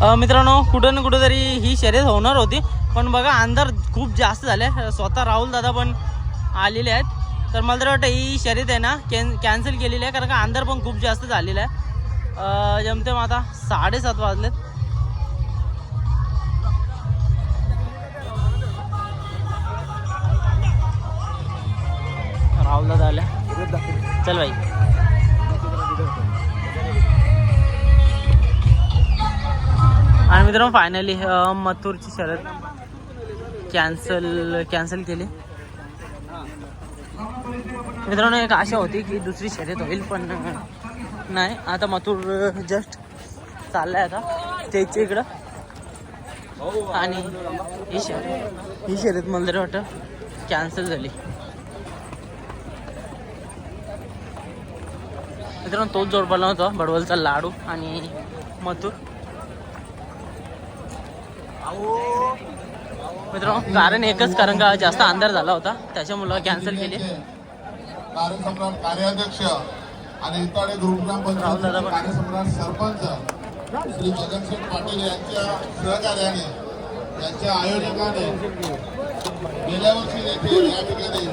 मित्रांनो कुठं ना कुठं तरी ही शर्यत होणार होती. पण बघा अंधार खूप जास्त झाले स्वतः राहुल दादा पण आलेले आहेत. तर मला तर वाटतं ही शर्यत आहे ना कॅन कॅन्सल केलेली आहे. कारण का अंधार पण खूप जास्त झालेला आहे. जमतेम जमते मग आता साडेसात वाजलेत. राहुल दादा आल्या. चल भाई आणि मित्रांनो फायनली मथुरची शर्यत कॅन्सल कॅन्सल केली. मित्रांनो एक आशा होती की दुसरी शर्यत होईल पण नाही. आता मथुर जस्ट चाललाय आता. त्याच्या इकडं. आणि ही शर्यत ही शर्यत मला तरी वाटतं कॅन्सल झाली. मित्रांनो तोच जोड होता बडवलचा लाडू आणि मथुर. मित्रांनो कारण एकच कारण का जास्त अंधार झाला होता त्याच्यामुळं कॅन्सल केली कार्यसम्राट कार्याध्यक्ष आणि इताडे. कार्यसम्राट सरपंच श्री जगनसिंग पाटील यांच्या सहकार्याने यांच्या आयोजकाने गेल्या वर्षी देखील या ठिकाणी